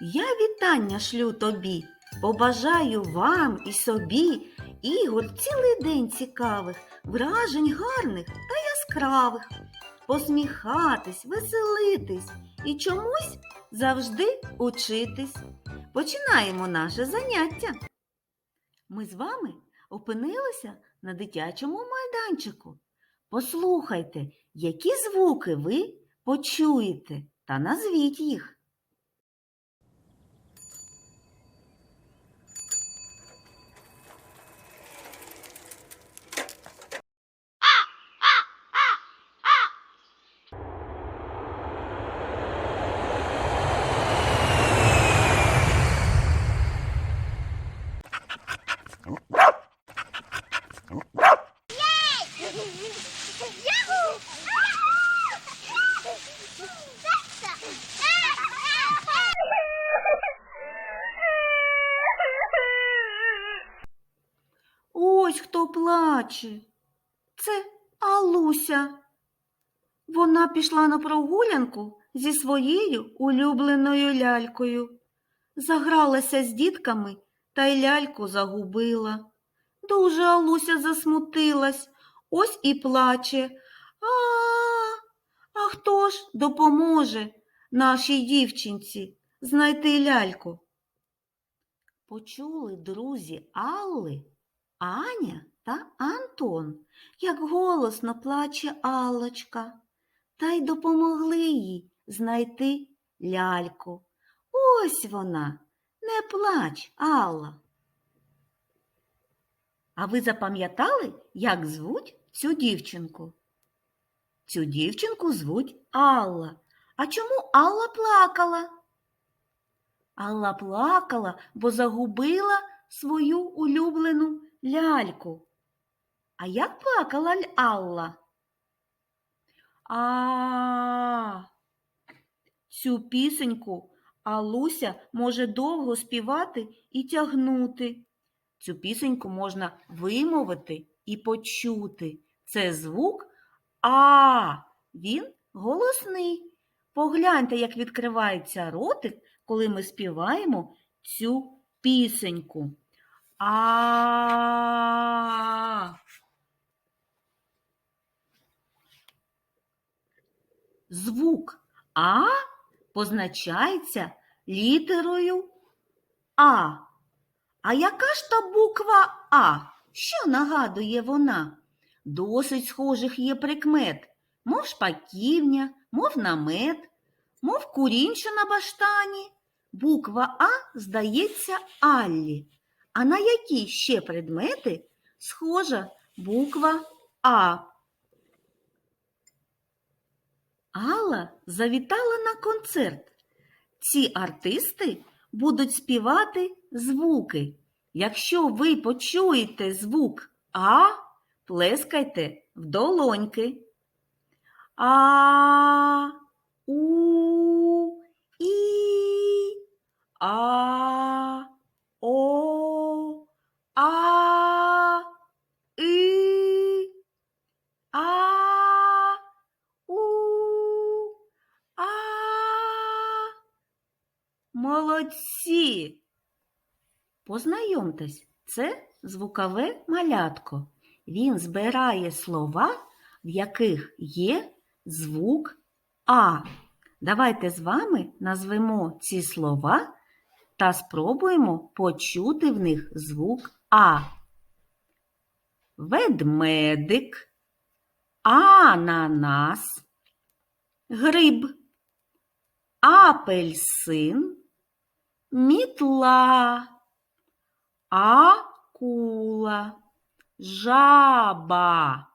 Я вітання шлю тобі, побажаю вам і собі ігор цілий день цікавих, вражень гарних та яскравих, посміхатись, веселитись і чомусь завжди учитись. Починаємо наше заняття. Ми з вами опинилися на дитячому майданчику. Послухайте, які звуки ви почуєте та назвіть їх. Плаче. Це Алуся. Вона пішла на прогулянку зі своєю улюбленою лялькою. Загралася з дітками та й ляльку загубила. Дуже Алуся засмутилась, ось і плаче. А, а хто ж допоможе нашій дівчинці знайти ляльку? Почули друзі Алли Аня та Антон, як голосно плаче Аллочка, та й допомогли їй знайти ляльку. Ось вона, не плач, Алла. А ви запам'ятали, як звуть цю дівчинку? Цю дівчинку звуть Алла. А чому Алла плакала? Алла плакала, бо загубила свою улюблену ляльку. А як плакала Алла? А цю пісеньку Алуся може довго співати і тягнути. Цю пісеньку можна вимовити і почути. Це звук А. Він голосний. Погляньте, як відкривається ротик, коли ми співаємо цю пісеньку. А. Звук А позначається літерою А. А яка ж та буква А? Що нагадує вона? Досить схожих є прикмет, мов шпаківня, мов намет, мов курінча на баштані. Буква А здається Аллі. А на які ще предмети схожа буква А? Алла завітала на концерт. Ці артисти будуть співати звуки. Якщо ви почуєте звук А, плескайте в долоньки. А, У, І, А, О, А, І, А, У, А. Молодці! Познайомтесь, це звукове малятко. Він збирає слова, в яких є звук А. Давайте з вами назвемо ці слова та спробуємо почути в них звук А. Ведмедик, ананас, гриб, апельсин, мітла, акула, жаба.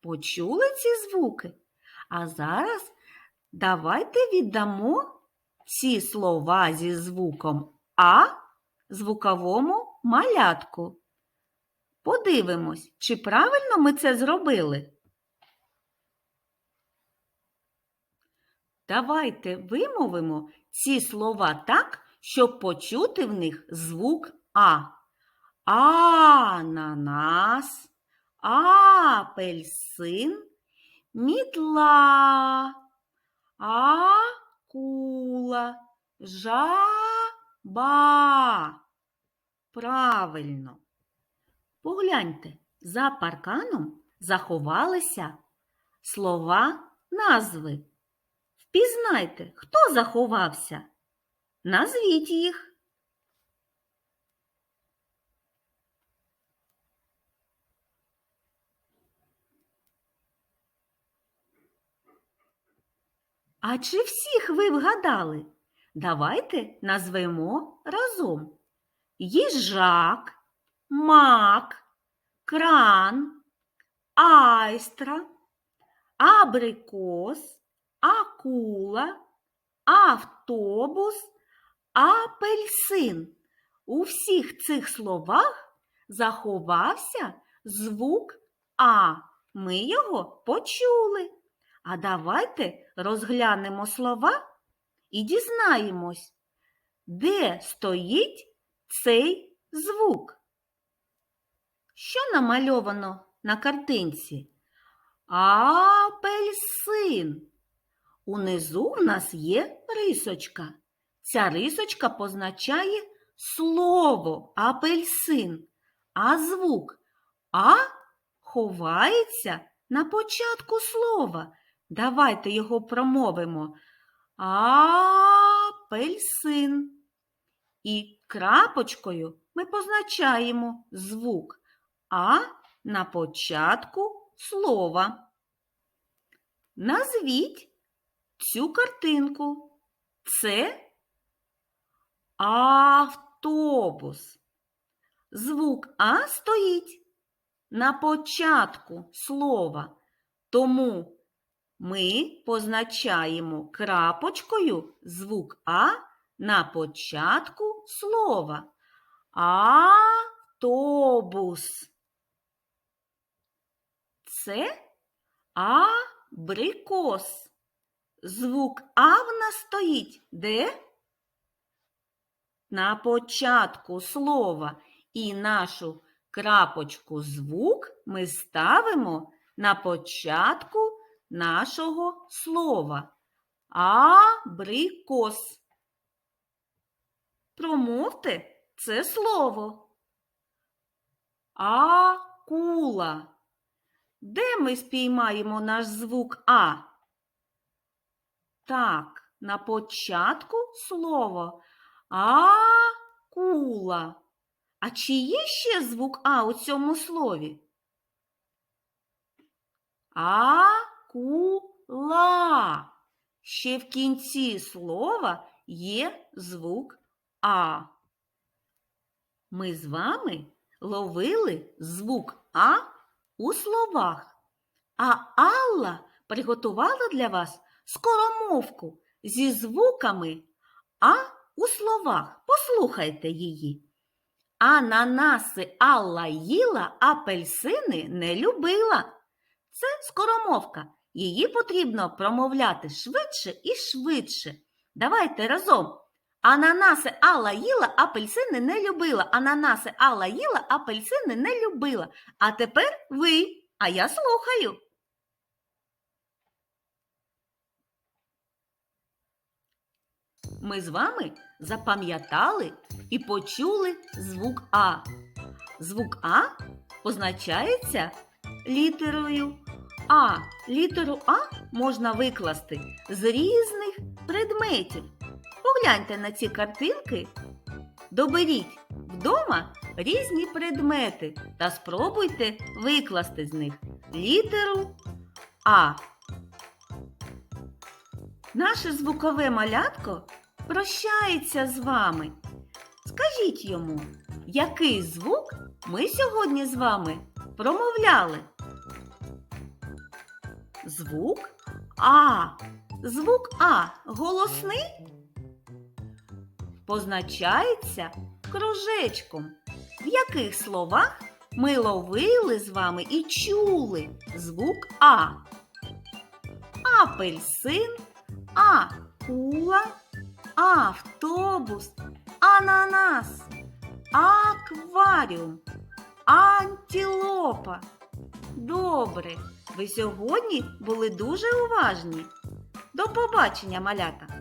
Почули ці звуки? А зараз давайте віддамо ці слова зі звуком А звуковому малятку. Подивимось, чи правильно ми це зробили. Давайте вимовимо ці слова так, щоб почути в них звук А. Ананас, апельсин, мітла, акула, Жаба. Правильно. Погляньте, за парканом заховалися слова назви. Впізнайте, хто заховався. Назвіть їх. А чи всіх ви вгадали? Давайте назвемо разом. Їжак, мак, кран, айстра, абрикос, акула, автобус, апельсин. У всіх цих словах заховався звук А. Ми його почули. А давайте розглянемо слова і дізнаємось, де стоїть цей звук. Що намальовано на картинці? Апельсин. Унизу в нас є рисочка. Ця рисочка позначає слово апельсин, а звук А ховається на початку слова. Давайте його промовимо. Апельсин. І крапочкою ми позначаємо звук А на початку слова. Назвіть цю картинку. Це автобус. Звук А стоїть на початку слова, тому ми позначаємо крапочкою звук А на початку слова. Автобус. Це абрикос. Звук А в нас стоїть де? На початку слова. І нашу крапочку звук ми ставимо на початку нашого слова. Абрикос. Промовте це слово. Акула. Де ми спіймаємо наш звук А? Так, на початку слова. Акула. А чи є ще звук А у цьому слові? Акула. Ще в кінці слова є звук А. Ми з вами ловили звук А у словах. А Алла приготувала для вас скоромовку зі звуками А у словах. Послухайте її. Ананаси Алла їла, апельсини не любила. Це скоромовка. Її потрібно промовляти швидше і швидше. Давайте разом. Ананаси Алла їла, апельсини не любила. Ананаси Алла їла, апельсини не любила. А тепер ви, а я слухаю. Ми з вами запам'ятали і почули звук А. Звук А позначається літерою А. Літеру А можна викласти з різних предметів. Погляньте на ці картинки. Доберіть вдома різні предмети та спробуйте викласти з них літеру А. Наше звукове малятко прощається з вами. Скажіть йому, який звук ми сьогодні з вами промовляли? Звук А. Звук А голосний позначається кружечком. В яких словах ми ловили з вами і чули звук А? Апельсин, акула, автобус, ананас, акваріум, антилопа. Добре, ви сьогодні були дуже уважні. До побачення, малята!